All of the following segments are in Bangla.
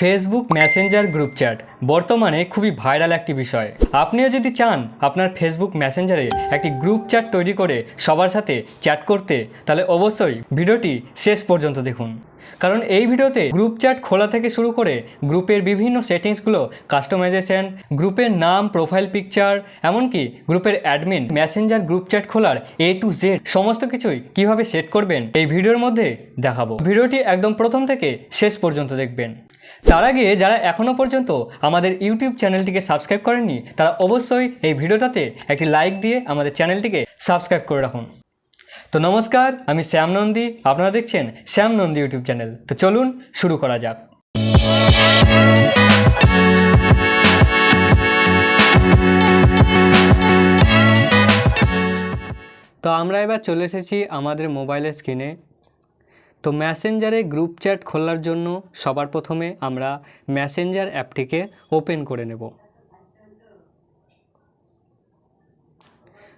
ফেসবুক মেসেঞ্জার গ্রুপ চ্যাট বর্তমানে খুবই ভাইরাল একটি বিষয়। আপনিও যদি চান আপনার ফেসবুক মেসেঞ্জারে একটি গ্রুপ চ্যাট তৈরি করে সবার সাথে চ্যাট করতে, তাহলে অবশ্যই ভিডিওটি শেষ পর্যন্ত দেখুন। কারণ এই ভিডিওতে গ্রুপ চ্যাট খোলা থেকে শুরু করে গ্রুপের বিভিন্ন সেটিংসগুলো কাস্টমাইজেশন গ্রুপের নাম প্রোফাইল পিকচার এমনকি গ্রুপের অ্যাডমিন মেসেঞ্জার গ্রুপ চ্যাট খোলার এ টু জেড সমস্ত কিছুই কীভাবে সেট করবেন, এই ভিডিওর মধ্যে দেখাবো। ভিডিওটি একদম প্রথম থেকে শেষ পর্যন্ত দেখবেন। তার আগে যারা এখনও পর্যন্ত আমাদের ইউটিউব চ্যানেলটিকে সাবস্ক্রাইব করেননি, তারা অবশ্যই এই ভিডিওটাতে একটি লাইক দিয়ে আমাদের চ্যানেলটিকে সাবস্ক্রাইব করে রাখুন। তো নমস্কার, আমি শ্যাম নন্দী, আপনারা দেখছেন শ্যাম নন্দী ইউটিউব চ্যানেল। তো চলুন শুরু করা যাক। তো আমরা এবার চলে এসেছি আমাদের মোবাইলের স্ক্রিনে। তো ম্যাসেঞ্জারে গ্রুপ চ্যাট খোলার জন্য সবার প্রথমে আমরা ম্যাসেঞ্জার অ্যাপটিকে ওপেন করে নেব।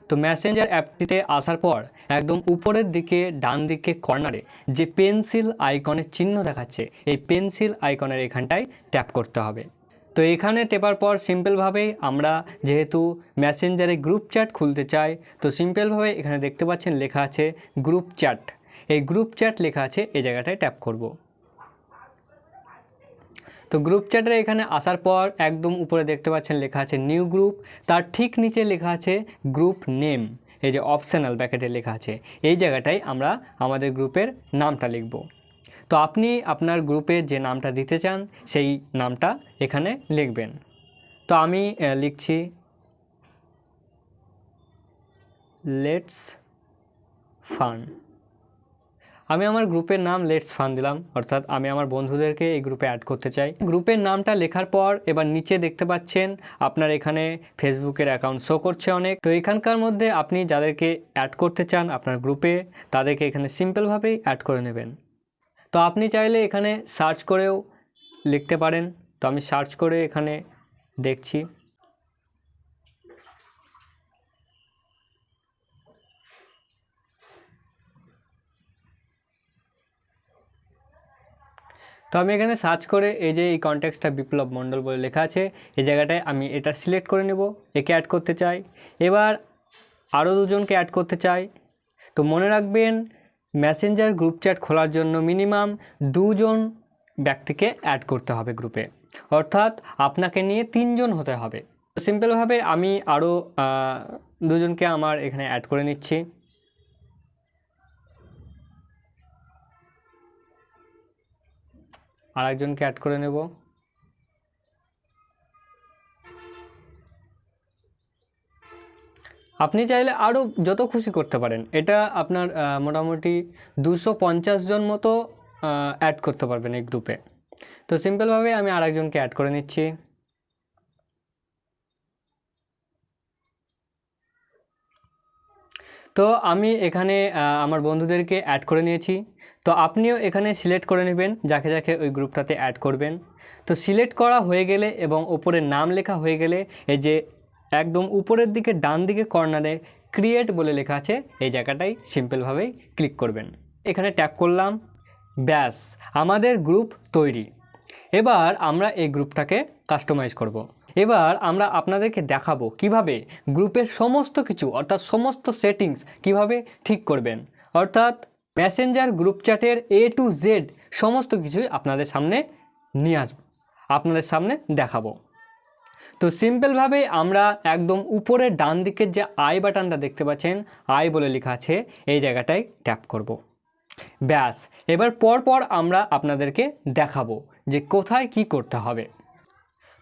তো ম্যাসেঞ্জার অ্যাপটিতে আসার পর একদম উপরের দিকে ডান দিকে কর্নারে যে পেন্সিল আইকনের চিহ্ন দেখাচ্ছে, এই পেন্সিল আইকনের এখানটায় ট্যাপ করতে হবে। তো এখানে টেপার পর সিম্পলভাবেই আমরা যেহেতু ম্যাসেঞ্জারে গ্রুপ চ্যাট খুলতে চাই, তো সিম্পলভাবে এখানে দেখতে পাচ্ছেন লেখা আছে গ্রুপ চ্যাট এই গ্রুপ চ্যাট লেখা আছে, এই জায়গাটায় ট্যাপ করব। তো গ্রুপ চ্যাটের এখানে আসার পর একদম উপরে দেখতে পাচ্ছেন লেখা আছে নিউ গ্রুপ তার ঠিক নিচে লেখা আছে গ্রুপ নেম এই যে অপশনাল ব্যাকেটে লেখা আছে। এই জায়গাটায় আমরা আমাদের গ্রুপের নামটা লিখব। তো আপনি আপনার গ্রুপে যে নামটা দিতে চান, সেই নামটা এখানে লিখবেন। তো আমি লিখছি লেটস ফান আমি আমার গ্রুপের নাম লেটস ফান দিলাম, অর্থাৎ আমি আমার বন্ধুদেরকে এই গ্রুপে অ্যাড করতে চাই। গ্রুপের নামটা লেখার পর এবার নিচে দেখতে পাচ্ছেন, আপনার এখানে ফেসবুকের অ্যাকাউন্ট শো করছে অনেক। তো এখানকার মধ্যে আপনি যাদেরকে অ্যাড করতে চান আপনার গ্রুপে, তাদেরকে এখানে সিম্পলভাবেই অ্যাড করে নেবেন। তো আপনি চাইলে এখানে সার্চ করেও লিখতে পারেন। তো আমি সার্চ করে এখানে দেখছি। তো আমি এখানে সার্চ করে এই যে এই কন্ট্যাক্টসটা বিপ্লব মণ্ডল বলে লেখা আছে, এই জায়গাটায় আমি এটা সিলেক্ট করে নেব, একে অ্যাড করতে চাই। এবার আরও দুজনকে অ্যাড করতে চাই। তো মনে রাখবেন মেসেঞ্জার গ্রুপ চ্যাট খোলার জন্য মিনিমাম দুজন ব্যক্তিকে অ্যাড করতে হবে গ্রুপে অর্থাৎ আপনাকে নিয়ে তিনজন হতে হবে। সিম্পলভাবে আমি আরও দুজনকে আমার এখানে অ্যাড করে নিচ্ছি। আর একজনকে অ্যাড করে নেব। আপনি চাইলে আরও যত খুশি করতে পারেন। এটা আপনার মোটামুটি দুশো জন মতো অ্যাড করতে পারবেন এই গ্রুপে তো সিম্পলভাবে আমি আরেকজনকে অ্যাড করে নিচ্ছি। তো আমি এখানে আমার বন্ধুদেরকে অ্যাড করে নিয়েছি। তো আপনিও এখানে সিলেক্ট করে নেবেন, যাকে যাকে ওই গ্রুপটাতে অ্যাড করবেন। তো সিলেক্ট করা হয়ে গেলে এবং ওপরে নাম লেখা হয়ে গেলে, এই যে একদম উপরের দিকে ডান দিকে কর্নারে ক্রিয়েট বলে লেখা আছে, এই জায়গাটাই সিম্পলভাবেই ক্লিক করবেন। এখানে ট্যাপ করলাম, ব্যাস, আমাদের গ্রুপ তৈরি। এবার আমরা এই গ্রুপটাকে কাস্টমাইজ করব। এবার আমরা আপনাদেরকে দেখাবো কীভাবে গ্রুপের সমস্ত কিছু, অর্থাৎ সমস্ত সেটিংস কীভাবে ঠিক করবেন। অর্থাৎ মেসেঞ্জার গ্রুপ চ্যাটের এ টু জেড সমস্ত কিছুই আপনাদের সামনে নিয়ে আসব, আপনাদের সামনে দেখাবো তো সিম্পলভাবে আমরা একদম উপরে ডান দিকের যে আই বাটনটা দেখতে পাচ্ছেন, আই বলে লেখা আছে, এই জায়গাটায় ট্যাপ করব। ব্যাস, এবার পর পর আমরা আপনাদেরকে দেখাবো যে কোথায় কি করতে হবে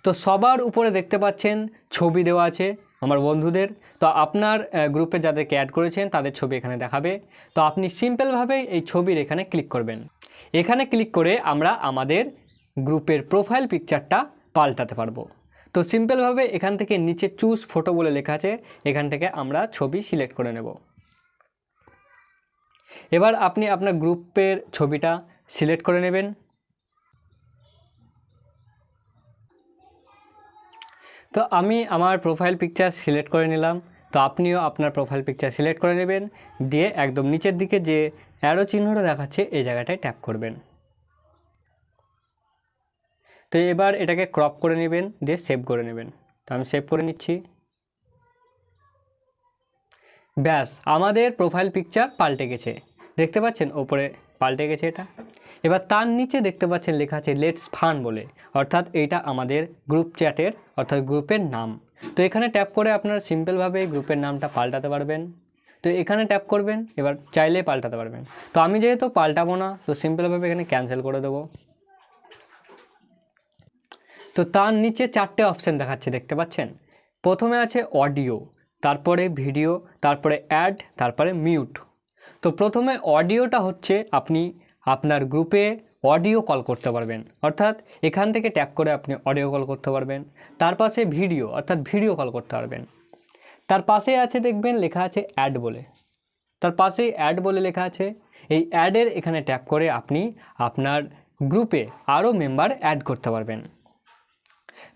তো সবার উপরে দেখতে পাচ্ছেন, ছবি দেওয়া আছে আমার বন্ধুদের। তো আপনার গ্রুপে যাদেরকে অ্যাড করেছেন, তাদের ছবি এখানে দেখাবে। তো আপনি সিম্পলভাবে এই ছবির এখানে ক্লিক করবেন। এখানে ক্লিক করে আমরা আমাদের গ্রুপের প্রোফাইল পিকচারটা পাল্টাতে পারব। তো সিম্পলভাবে এখান থেকে নিচে চুজ ফটো বলে লেখা আছে, এখান থেকে আমরা ছবি সিলেক্ট করে নেব। এবার আপনি আপনার গ্রুপের ছবিটা সিলেক্ট করে নেবেন। তো আমি আমার প্রোফাইল পিকচার সিলেক্ট করে নিলাম। তো আপনিও আপনার প্রোফাইল পিকচার সিলেক্ট করে নেবেন। দিয়ে একদম নিচের দিকে যে অ্যারো চিহ্নটা দেখাচ্ছে, এই জায়গাটায় ট্যাপ করবেন। তো এবার এটাকে ক্রপ করে নেবেন, দিয়ে সেভ করে নেবেন। তো আমি সেভ করে নিচ্ছি। ব্যাস, আমাদের প্রোফাইল পিকচার পাল্টে গেছে। দেখতে পাচ্ছেন? ওপরে পাল্টে গেছে এটা। এবার তার নিচে দেখতে পাচ্ছেন লেখা আছে লেটস ফান বলে, অর্থাৎ এইটা আমাদের গ্রুপ চ্যাটের অর্থাৎ গ্রুপের নাম। তো এখানে ট্যাপ করে আপনারা সিম্পলভাবে গ্রুপের নামটা পাল্টাতে পারবেন। তো এখানে ট্যাপ করবেন, এবার চাইলে পাল্টাতে পারবেন। তো আমি যেহেতু পাল্টাবো না, তো সিম্পলভাবে এখানে ক্যান্সেল করে দেবো। তো তার নিচে চারটে অপশান দেখাচ্ছে, দেখতে পাচ্ছেন? প্রথমে আছে অডিও তারপরে ভিডিও তারপরে অ্যাড তারপরে মিউট তো প্রথমে অডিওটা হচ্ছে আপনি আপনার গ্রুপে অডিও কল করতে পারবেন। অর্থাৎ এখান থেকে ট্যাপ করে আপনি অডিও কল করতে পারবেন। তার পাশে ভিডিও অর্থাৎ ভিডিও কল করতে পারবেন। তার পাশে আছে দেখবেন লেখা আছে অ্যাড বলে। তার পাশেই অ্যাড বলে লেখা আছে। এই অ্যাডের এখানে ট্যাপ করে আপনি আপনার গ্রুপে আরও মেম্বার অ্যাড করতে পারবেন।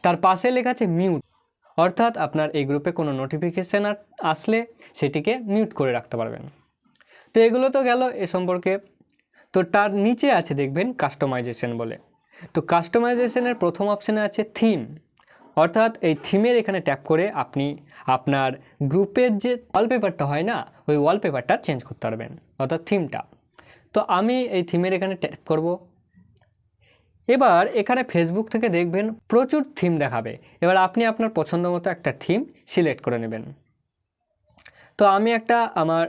তার পাশে লেখা আছে মিউট অর্থাৎ আপনার এই গ্রুপে কোনো নোটিফিকেশান আসলে সেটিকে মিউট করে রাখতে পারবেন। তো এগুলো তো গেল এ সম্পর্কে। তো তার নিচে আছে দেখবেন কাস্টমাইজেশন বলে। তো কাস্টমাইজেশনের প্রথম অপশানে আছে থিম অর্থাৎ এই থিমের এখানে ট্যাপ করে আপনি আপনার গ্রুপের যে ওয়ালপেপারটা হয় না, ওই ওয়ালপেপারটা চেঞ্জ করতে পারবেন, অর্থাৎ থিমটা তো আমি এই থিমের এখানে ট্যাপ করব। এবার এখানে ফেসবুক থেকে দেখবেন প্রচুর থিম দেখাবে। এবার আপনি আপনার পছন্দ মতো একটা থিম সিলেক্ট করে নেবেন। তো আমি একটা আমার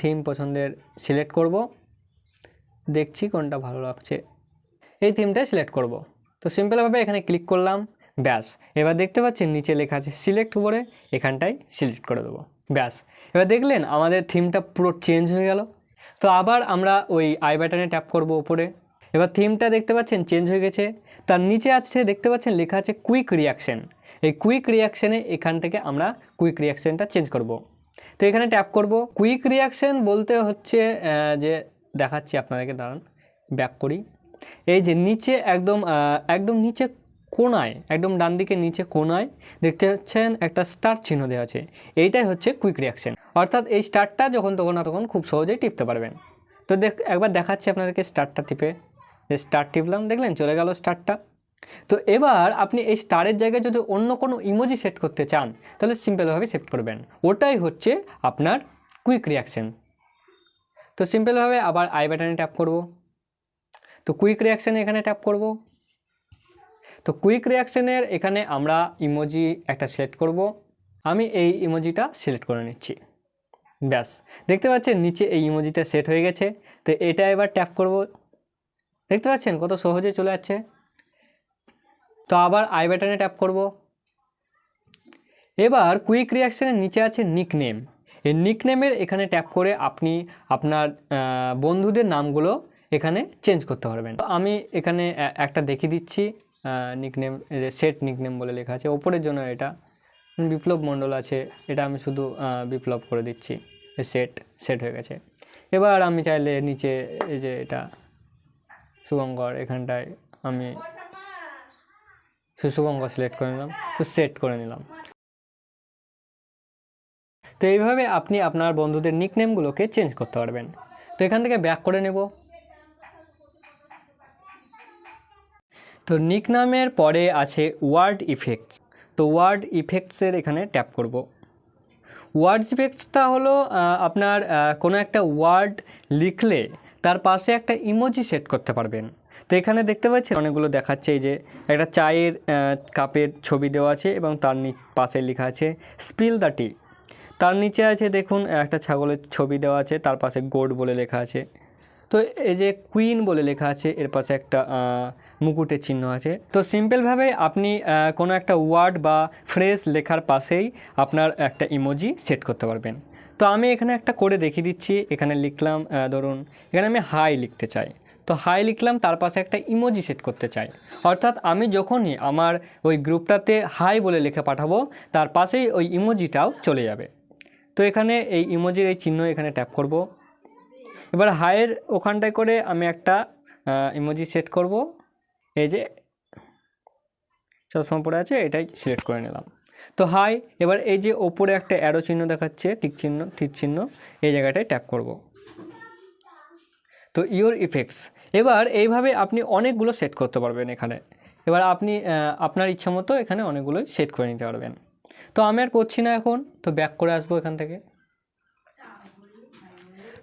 থিম পছন্দের সিলেক্ট করব। দেখছি কোনটা ভালো লাগছে। এই থিমটা সিলেক্ট করব। তো সিম্পলভাবে এখানে ক্লিক করলাম, ব্যাস। এবার দেখতে পাচ্ছেন নিচে লেখা আছে সিলেক্ট করে এখানটায় সিলেক্ট করে দেবো। ব্যাস। এবার দেখলেন আমাদের থিমটা পুরো চেঞ্জ হয়ে গেল। তো আবার আমরা ওই আই বাটনে ট্যাপ করব উপরে। এবার থিমটা দেখতে পাচ্ছেন চেঞ্জ হয়ে গেছে। তার নিচে আছে, দেখতে পাচ্ছেন লেখা আছে কুইক রিয়াকশন এই কুইক রিয়াকশানে এখান থেকে আমরা কুইক রিয়াকশানটা চেঞ্জ করব। তো এখানে ট্যাপ করব। কুইক রিয়াকশান বলতে হচ্ছে যে দেখাচ্ছি আপনাদেরকে, দাঁড়ান ব্যাক করি। এই যে নিচে একদম একদম নিচে কোনায়, একদম ডান দিকে নিচে কোনায় দেখতে পাচ্ছেন একটা স্টার চিহ্ন দেওয়া আছে। এইটাই হচ্ছে কুইক রিয়াকশন অর্থাৎ এই স্টারটা যখন, তখন তখন খুব সহজেই টিপতে পারবেন। তো দেখ, একবার দেখাচ্ছি আপনাদেরকে স্টারটা টিপে। যে স্টার টিপলাম, দেখলেন, চলে গেল স্টারটা তো এবার আপনি এই স্টারের জায়গায় যদি অন্য কোনো ইমোজি সেট করতে চান, তাহলে সিম্পলভাবে সেট করবেন। ওটাই হচ্ছে আপনার কুইক রিয়াকশন তো সিম্পলভাবে আবার আই বাটনে ট্যাপ করব। তো কুইক রিয়াকশানে এখানে ট্যাপ করব। তো কুইক রিয়াকশানের এখানে আমরা ইমোজি একটা সিলেক্ট করব। আমি এই ইমোজিটা সিলেক্ট করে নিচ্ছি। ব্যাস। দেখতে পাচ্ছেন নিচে এই ইমোজিটা সেট হয়ে গেছে। তো এটা এবার ট্যাপ করব। দেখতে পাচ্ছেন কত সহজে চলে যাচ্ছে। তো আবার আই বাটনে ট্যাপ করব। এবার কুইক রিয়াকশানের নিচে আছে নিকনেম এই নিকনেমের এখানে ট্যাপ করে আপনি আপনার বন্ধুদের নামগুলো এখানে চেঞ্জ করতে পারবেন। তো আমি এখানে একটা দেখিয়ে দিচ্ছি নিকনেম সেট নিকনেম বলে লেখা আছে। ওপরের জন্য এটা বিপ্লব মণ্ডল আছে। এটা আমি শুধু বিপ্লব করে দিচ্ছি। সেট সেট হয়ে গেছে। এবার আমি চাইলে নিচে এই যে এটা শুভঙ্কর এখানটায় আমি শুভঙ্কর সিলেক্ট করে নিলাম। তো সেট করে নিলাম। তো এইভাবে আপনি আপনার বন্ধুদের নিকনেমগুলোকে চেঞ্জ করতে পারবেন। তো এখান থেকে ব্যাক করে নেব। তো নিকনামের পরে আছে ওয়ার্ড ইফেক্টস তো ওয়ার্ড ইফেক্টসের এখানে ট্যাপ করব। ওয়ার্ড ইফেক্টসটা হলো আপনার কোনো একটা ওয়ার্ড লিখলে তার পাশে একটা ইমোজি সেট করতে পারবেন। তো এখানে দেখতে পাচ্ছেন অনেকগুলো দেখাচ্ছে যে, একটা চায়ের কাপের ছবি দেওয়া আছে এবং তার পাশে লেখা আছে স্পিল দ্য টি তার নিচে আছে দেখুন, একটা ছাগলের ছবি দেওয়া আছে, তার পাশে গোড বলে লেখা আছে। তো এই যে কুইন বলে লেখা আছে, এর পাশে একটা মুকুটের চিহ্ন আছে। তো সিম্পলভাবে আপনি কোনো একটা ওয়ার্ড বা ফ্রেজ লেখার পাশেই আপনার একটা ইমোজি সেট করতে পারবেন। তো আমি এখানে একটা করে দেখিয়ে দিচ্ছি। এখানে লিখলাম ধরুন, এখানে আমি হাই লিখতে চাই। তো হাই লিখলাম, তার পাশে একটা ইমোজি সেট করতে চাই। অর্থাৎ আমি যখনই আমার ওই গ্রুপটাতে হাই বলে লিখে পাঠাবো, তার পাশেই ওই ইমোজিটাও চলে যাবে। তো এখানে এই ইমোজির এই চিহ্ন এখানে ট্যাপ করব। এবার হাইয়ের ওখানটায় করে আমি একটা ইমোজি সেট করব। এই যে চশমা পড়ে আছে, এটাই সিলেক্ট করে নিলাম। তো হাই, এবার এই যে ওপরে একটা অ্যারো চিহ্ন দেখাচ্ছে, ঠিক চিহ্ন ঠিক চিহ্ন, এই জায়গাটায় ট্যাপ করব। তো ইওর ইফেক্টস এবার এইভাবে আপনি অনেকগুলো সেট করতে পারবেন এখানে। এবার আপনি আপনার ইচ্ছা মতো এখানে অনেকগুলোই সেট করে নিতে পারবেন। তো আমি আর করছি না এখন, তো ব্যাক করে আসব এখান থেকে।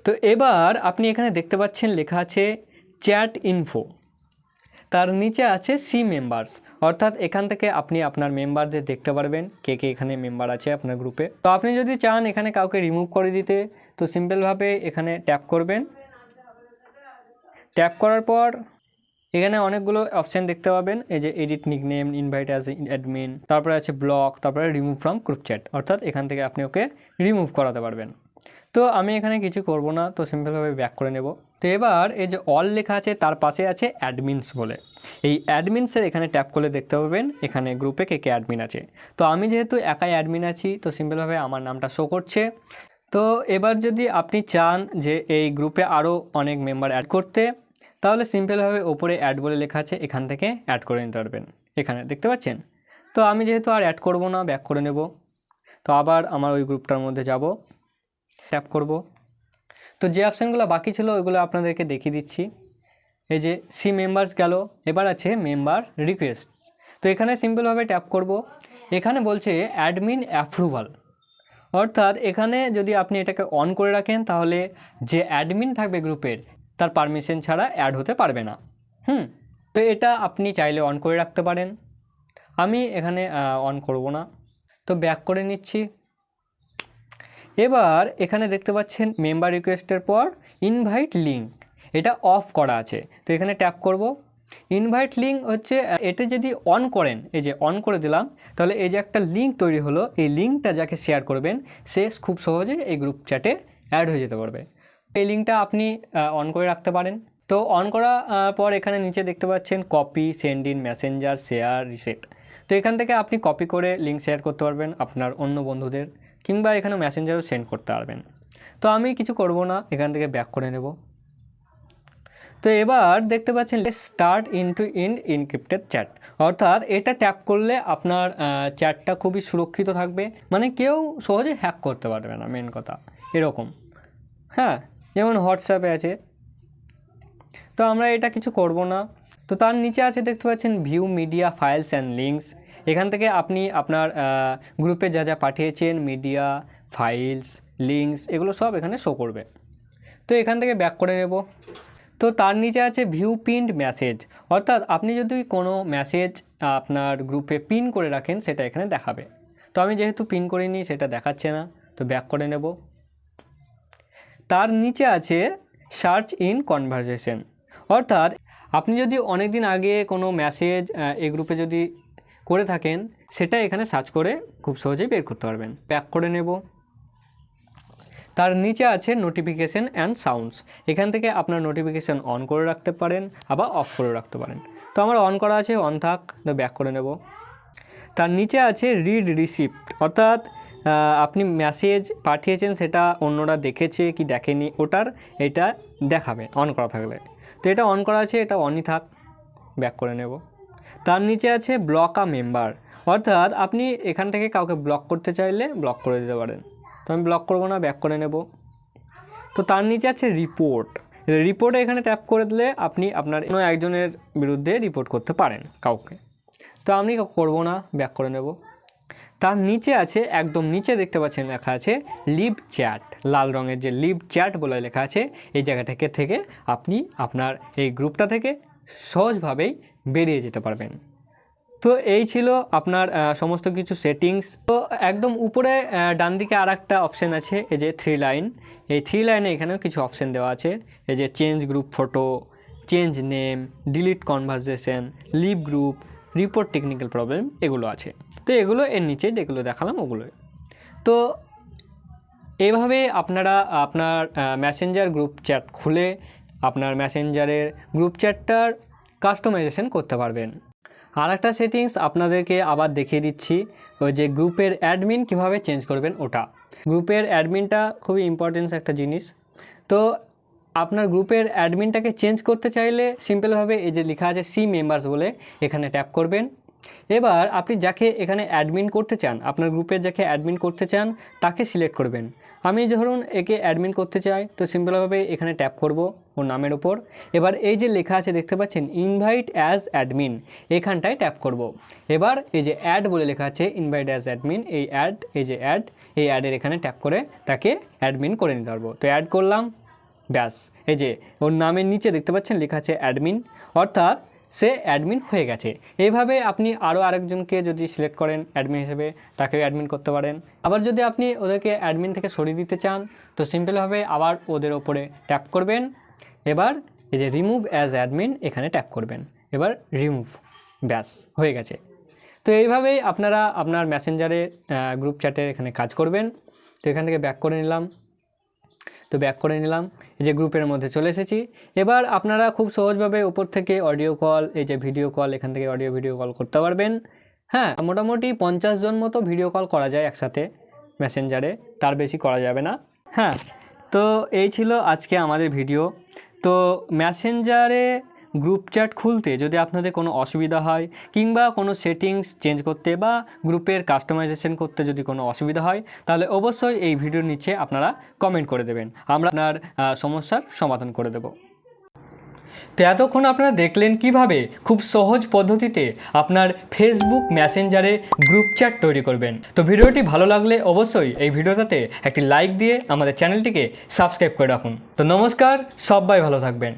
তো এবার আপনি এখানে দেখতে পাচ্ছেন লেখা আছে চ্যাট ইনফো তার নিচে আছে সি মেম্বার্স অর্থাৎ এখান থেকে আপনি আপনার মেম্বারদের দেখতে পারবেন কে কে এখানে মেম্বার আছে আপনার গ্রুপে তো আপনি যদি চান এখানে কাউকে রিমুভ করে দিতে, তো সিম্পলভাবে এখানে ট্যাপ করবেন। ট্যাপ করার পর এখানে অনেকগুলো অপশান দেখতে পাবেন। এই যে edit nickname invite as admin তারপরে আছে ব্লক তারপরে রিমুভ ফ্রম গ্রুপ চ্যাট অর্থাৎ এখান থেকে আপনি ওকে রিমুভ করাতে পারবেন। তো আমি এখানে কিছু করব না, তো সিম্পলভাবে ব্যাক করে নেব। তো এবার এই যে অল লেখা আছে, তার পাশে আছে অ্যাডমিনস বলে। এই অ্যাডমিনসের এখানে ট্যাপ করলে দেখতে পাবেন, এখানে গ্রুপে কে কে অ্যাডমিন আছে। তো আমি যেহেতু একাই অ্যাডমিন আছি, তো সিম্পলভাবে আমার নামটা শো করছে। তো এবার যদি আপনি চান যে এই গ্রুপে আরও অনেক মেম্বার অ্যাড করতে তাহলে সিম্পলভাবে ওপরে অ্যাড বলে লেখা আছে, এখান থেকে অ্যাড করে নিতে পারবেন। এখানে, দেখতে পাচ্ছেন? তো আমি যেহেতু আর অ্যাড করব না ব্যাক করে নেব, তো আবার আমার ওই গ্রুপটার মধ্যে যাব ট্যাপ করব। তো যে অপশানগুলো বাকি ছিল, ওইগুলো আপনাদেরকে দেখিয়ে দিচ্ছি। এই যে সি মেম্বার্স গেল, এবার আছে মেম্বার রিকোয়েস্ট তো এখানে সিম্পলভাবে ট্যাপ করব। এখানে বলছে অ্যাডমিন অ্যাপ্রুভাল অর্থাৎ এখানে যদি আপনি এটাকে অন করে রাখেন, তাহলে যে অ্যাডমিন থাকবে গ্রুপের তার পারমিশন ছাড়া অ্যাড হতে পারবে না। হুম, তো এটা আপনি চাইলে অন করে রাখতে পারেন। আমি এখানে অন করব না। তো ব্যাক করে নিচ্ছি। এবার এখানে দেখতে পাচ্ছেন মেম্বার রিকোয়েস্টের পর ইনভাইট লিঙ্ক এটা অফ করা আছে। তো এখানে ট্যাপ করব। ইনভাইট লিঙ্ক হচ্ছে এটা যদি অন করেন, এই যে অন করে দিলাম, তাহলে এই যে একটা লিঙ্ক তৈরি হলো, এই লিঙ্কটা যাকে শেয়ার করবেন, সে খুব সহজে এই গ্রুপ চ্যাটে অ্যাড হয়ে যেতে পারবে। এই লিঙ্কটা আপনি অন করে রাখতে পারেন। তো অন করা পর এখানে নিচে দেখতে পাচ্ছেন copy send in messenger share reset তো এখান থেকে আপনি কপি করে লিঙ্ক শেয়ার করতে পারবেন আপনার অন্য বন্ধুদের কিংবা এখানে মেসেঞ্জারও সেন্ড করতে পারবেন। তো আমি কিছু করব না, এখান থেকে ব্যাক করে নেব। তো এবার দেখতে পাচ্ছেন start end to end encrypted chat অর্থাৎ এটা ট্যাপ করলে আপনার চ্যাটটা খুবই সুরক্ষিত থাকবে। মানে কেউ সহজে হ্যাক করতে পারবে না মেন কথা। এরকম। হ্যাঁ? যেমন হোয়াটসঅ্যাপে আছে। তো আমরা এটা কিছু করব না। তো তার নিচে আছে দেখতে পাচ্ছেন view media files and links এখান থেকে আপনি আপনার গ্রুপে যা যা পাঠিয়েছেন মিডিয়া ফাইলস লিঙ্কস এগুলো সব এখানে শো করবে। তো এখান থেকে ব্যাক করে নেব। তো তার নিচে আছে ভিউ পিন্ড মেসেজ অর্থাৎ আপনি যদি কোনো মেসেজ আপনার গ্রুপে পিন করে রাখেন, সেটা এখানে দেখাবে। তো আমি যেহেতু পিন করিনি, সেটা দেখাচ্ছে না। তো ব্যাক করে নেব। তার নিচে আছে সার্চ ইন কনভারসেশন অর্থাৎ আপনি যদি অনেক দিন আগে কোনো মেসেজ এই গ্রুপে যদি করে থাকেন, সেটা এখানে সার্চ করে খুব সহজেই বের করতে পারবেন। প্যাক করে নেব। তার নিচে আছে নোটিফিকেশান অ্যান্ড সাউন্ডস এখান থেকে আপনার নোটিফিকেশান অন করে রাখতে পারেন, আবার অফ করে রাখতে পারেন। তো আমার অন করা আছে অন থাক ব্যাক করে নেব। তার নিচে আছে রিড রিসিপ্ট অর্থাৎ আপনি মেসেজ পাঠিয়েছেন, সেটা অন্যরা দেখেছে কি দেখেনি, ওটার এটা দেখাবে অন করা থাকলে। তো এটা অন করা আছে, এটা অনই থাক ব্যাক করে নেব। তার নিচে আছে ব্লক আ মেম্বার অর্থাৎ আপনি এখান থেকে কাউকে ব্লক করতে চাইলে ব্লক করে দিতে পারেন। তো আমি ব্লক করব না ব্যাক করে নেব। তো তার নিচে আছে রিপোর্ট রিপোর্টে এখানে ট্যাপ করে দিলে আপনি আপনার কোনো একজনের বিরুদ্ধে রিপোর্ট করতে পারেন কাউকে। তো আমি করব না ব্যাক করে নেব। তার নিচে আছে, একদম নিচে দেখতে পাচ্ছেন লেখা আছে, লিভ চ্যাট। লাল রঙের যে লিভ চ্যাট বলে লেখা আছে, এই জায়গাটাকে থেকে আপনি আপনার এই গ্রুপটা থেকে সহজভাবেই বেরিয়ে যেতে পারবেন। তো এই ছিল আপনার সমস্ত কিছু সেটিংস। তো একদম উপরে ডান দিকে আর একটা অপশান আছে, এই যে থ্রি লাইন। এই থ্রি লাইনে এখানেও কিছু অপশান দেওয়া আছে, এই যে change group photo, change name, delete conversation, leave group, report technical problem, এগুলো আছে। তো এগুলো এর নিচে যেগুলো দেখালাম ওগুলোই তো এইভাবে আপনারা আপনার মেসেঞ্জার গ্রুপ চ্যাট খুলে আপনার মেসেঞ্জারের গ্রুপ চ্যাটটার কাস্টমাইজেশন করতে পারবেন। আর একটা সেটিংস আপনাদেরকে আবার দেখিয়ে দিচ্ছি, ওই যে গ্রুপের অ্যাডমিন কীভাবে চেঞ্জ করবেন ওটা। গ্রুপের অ্যাডমিনটা খুবই ইম্পর্টেন্স একটা জিনিস। তো আপনার গ্রুপের অ্যাডমিনটাকে চেঞ্জ করতে চাইলে সিম্পলভাবে এই যে লেখা আছে সি মেম্বার্স বলে এখানে ট্যাপ করবেন। এবার আপনি যাকে এখানে অ্যাডমিন করতে চান, আপনার গ্রুপে যাকে অ্যাডমিন করতে চান, তাকে সিলেক্ট করবেন। আমি ধরুন একে অ্যাডমিন করতে চাই, তো সিম্পলভাবে এখানে ট্যাপ করব ওর নামের ওপর। এবার এই যে লেখা আছে দেখতে পাচ্ছেন ইনভাইট অ্যাজ অ্যাডমিন এখানটায় ট্যাপ করব। এবার এই যে অ্যাড বলে লেখা আছে ইনভাইট অ্যাজ অ্যাডমিন এই অ্যাড এই যে অ্যাড এই অ্যাডের এখানে ট্যাপ করে তাকে অ্যাডমিন করে নিতে পারব। তো অ্যাড করলাম, ব্যাস। এই যে ওর নামের নিচে দেখতে পাচ্ছেন লেখা আছে অ্যাডমিন অর্থাৎ সে অ্যাডমিন হয়ে গেছে। এইভাবে আপনি আরও আরেকজনকে যদি সিলেক্ট করেন অ্যাডমিন হিসেবে তাকেও অ্যাডমিন করতে পারেন। আবার যদি আপনি ওদেরকে অ্যাডমিন থেকে সরিয়ে দিতে চান, তো সিম্পলভাবে আবার ওদের ওপরে ট্যাপ করবেন। এবার এই যে রিমুভ অ্যাজ অ্যাডমিন এখানে ট্যাপ করবেন। এবার রিমুভ ব্যাস, হয়ে গেছে। তো এইভাবেই আপনারা আপনার মেসেঞ্জারে গ্রুপ চ্যাটের এখানে কাজ করবেন। তো এখান থেকে ব্যাক করে নিলাম। তো ব্যাক করে নিলাম। এই যে গ্রুপের মধ্যে চলে এসেছি। এবার আপনারা খুব সহজভাবে উপর থেকে অডিও কল, এই যে ভিডিও কল, এখান থেকে অডিও ভিডিও কল করতে পারবেন। হ্যাঁ মোটামুটি পঞ্চাশ জন মতো ভিডিও কল করা যায় একসাথে মেসেঞ্জারে। তার বেশি করা যাবে না। হ্যাঁ তো এই ছিল আজকে আমাদের ভিডিও। তো মেসেঞ্জারে গ্রুপ চ্যাট খুলতে যদি আপনাদের কোনো অসুবিধা হয়, কিংবা কোনো সেটিংস চেঞ্জ করতে বা গ্রুপের কাস্টমাইজেশন করতে যদি কোনো অসুবিধা হয়, তাহলে অবশ্যই এই ভিডিওর নিচে আপনারা কমেন্ট করে দেবেন। আমরা আপনার সমস্যার সমাধান করে দেব। তো এতক্ষণ আপনারা দেখলেন কীভাবে খুব সহজ পদ্ধতিতে আপনার ফেসবুক মেসেঞ্জারে গ্রুপ চ্যাট তৈরি করবেন। তো ভিডিওটি ভালো লাগলে অবশ্যই এই ভিডিওটাতে একটি লাইক দিয়ে আমাদের চ্যানেলটিকে সাবস্ক্রাইব করে রাখুন। তো নমস্কার, সবাই ভালো থাকবেন।